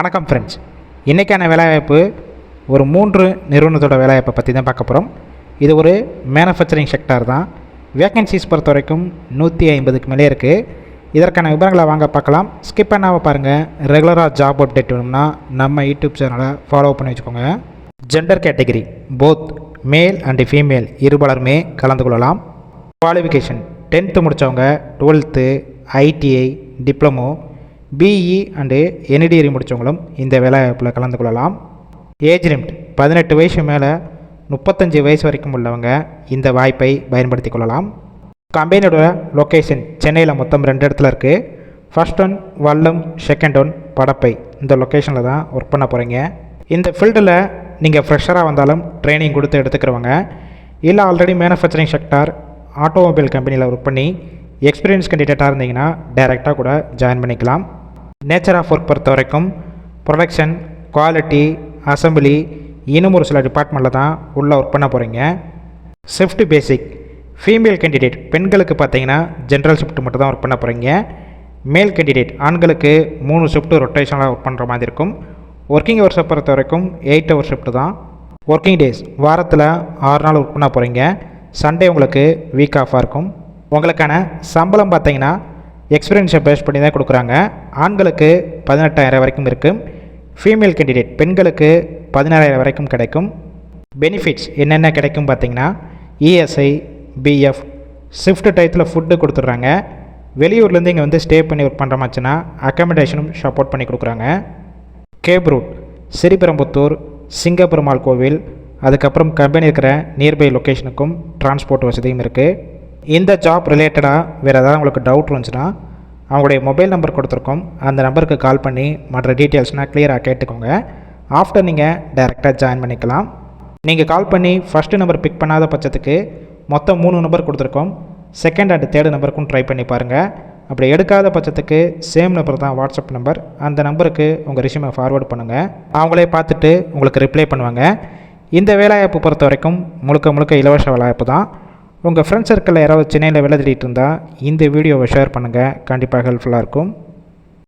வணக்கம் ஃப்ரெண்ட்ஸ் இன்றைக்கான வேலைவாய்ப்பு ஒரு மூன்று நிறுவனத்தோட வேலைவாய்ப்பை பற்றி தான் பார்க்க போகிறோம் இது ஒரு மேனுஃபேக்சரிங் செக்டார் தான். வேக்கன்சிஸ் பொறுத்த வரைக்கும் நூற்றி ஐம்பதுக்கு மேலே இருக்குது இதற்கான விவரங்களை வாங்க பார்க்கலாம். ஸ்கிப் பண்ணாமல் பாருங்கள் ரெகுலராக ஜாப் அப்டேட் வேணும்னா நம்ம யூடியூப் சேனலை ஃபாலோ பண்ணி வச்சுக்கோங்க. Gender category both male and female இருபலருமே கலந்து கொள்ளலாம். குவாலிஃபிகேஷன் டென்த்து முடித்தவங்க twelfth ITI diploma BE and any degree முடித்தவங்களும் இந்த வேலைவாய்ப்பில் கலந்து கொள்ளலாம். ஏஜ் லிமிட் பதினெட்டு வயசு மேலே முப்பத்தஞ்சு வயசு வரைக்கும் உள்ளவங்க இந்த வாய்ப்பை பயன்படுத்தி கொள்ளலாம். கம்பெனியோட லொக்கேஷன் சென்னையில் மொத்தம் ரெண்டு இடத்துல இருக்குது first one Vallam second one Padappai. இந்த லொக்கேஷனில் தான் ஒர்க் பண்ண போகிறீங்க இந்த ஃபீல்டில் நீங்கள் ஃப்ரெஷராக வந்தாலும் ட்ரைனிங் கொடுத்து எடுத்துக்கிறவங்க. இல்லை ஆல்ரெடி மேனுஃபேக்சரிங் செக்டார் ஆட்டோமொபைல் கம்பெனியில் ஒர்க் பண்ணி எக்ஸ்பீரியன்ஸ் கேண்டிடேட்டாக இருந்தீங்கன்னா டைரெக்டாக கூட ஜாயின் பண்ணிக்கலாம். நேச்சர் ஆஃப் ஒர்க் பொறுத்த வரைக்கும் ப்ரொடக்ஷன் குவாலிட்டி அசம்பிளி இன்னும் ஒரு சில டிபார்ட்மெண்ட்டில் தான் உள்ளே ஒர்க் பண்ண போகிறீங்க ஷிஃப்ட் பேசிக் ஃபீமேல் கேண்டிடேட் பெண்களுக்கு பார்த்தீங்கன்னா ஜென்ரல் ஷிஃப்ட் மட்டும் தான் ஒர்க் பண்ண போகிறீங்க மேல் கேண்டிடேட் ஆண்களுக்கு மூணு ஷிஃப்ட் ரொட்டேஷனாக ஒர்க் பண்ணுற மாதிரி இருக்கும். ஒர்க்கிங் ஹவர்ஸை பொறுத்த வரைக்கும் எயிட் ஹவர் ஷிஃப்ட் தான். ஒர்க்கிங் டேஸ் வாரத்தில் ஆறு நாள் ஒர்க் பண்ண போகிறீங்க சண்டே உங்களுக்கு வீக் ஆஃபாக இருக்கும். உங்களுக்கான சம்பளம் பார்த்தீங்கன்னா எக்ஸ்பீரியன்ஸை பேஸ் பண்ணி தான் கொடுக்குறாங்க. ஆண்களுக்கு பதினெட்டாயிரம் வரைக்கும் இருக்குது ஃபீமேல் கேண்டிடேட் பெண்களுக்கு பதினாறாயிரம் வரைக்கும் கிடைக்கும். பெனிஃபிட்ஸ் என்னென்ன கிடைக்கும் பார்த்தீங்கன்னா இஎஸ்ஐ பிஎஃப் ஷிஃப்ட் டயத்தில் ஃபுட்டு கொடுத்துட்றாங்க. வெளியூர்லேருந்து இங்கே வந்து ஸ்டே பண்ணி ஒர்க் பண்ணுற மாதிரினா அக்காமடேஷனும் சப்போர்ட் பண்ணி கொடுக்குறாங்க. கேப் ரூட் சிறிபெரம்புத்தூர் சிங்கப்பெருமாள் கோவில் அதுக்கப்புறம் கம்பெனி இருக்கிற நியர்பை லொக்கேஷனுக்கும் டிரான்ஸ்போர்ட் வசதியும் இருக்குது இந்த ஜாப் ரிலேட்டடாக வேறு ஏதாவது உங்களுக்கு டவுட் இருந்துச்சுன்னா அவங்களுடைய மொபைல் நம்பர் கொடுத்துருக்கோம். அந்த நம்பருக்கு கால் பண்ணி மற்ற டீட்டெயில்ஸ்னால் கிளியராக கேட்டுக்கோங்க. ஆஃப்டர் நீங்கள் டைரெக்டாக ஜாயின் பண்ணிக்கலாம். நீங்கள் கால் பண்ணி ஃபஸ்ட்டு நம்பர் பிக் பண்ணாத பட்சத்துக்கு மொத்தம் மூணு நம்பர் கொடுத்துருக்கோம். செகண்ட் அண்ட் தேர்டு நம்பருக்கும் ட்ரை பண்ணி பாருங்கள் அப்படி எடுக்காத பட்சத்துக்கு சேம் நம்பர் தான் வாட்ஸ்அப் நம்பர் அந்த நம்பருக்கு உங்கள் ரிஷ்யூமை ஃபார்வேர்ட் பண்ணுங்கள் அவங்களே பார்த்துட்டு உங்களுக்கு ரிப்ளை பண்ணுவாங்க. இந்த வேலைவாய்ப்பு பொறுத்த வரைக்கும் முழுக்க முழுக்க இலவச வேலைவாய்ப்பு தான். உங்கள் ஃப்ரெண்ட்ஸ் சர்க்கிளில் யாராவது சென்னையில் வேலை தேடிட்டு இருந்தால் இந்த வீடியோவை ஷேர் பண்ணுங்கள் கண்டிப்பாக ஹெல்ப்ஃபுல்லாக இருக்கும்.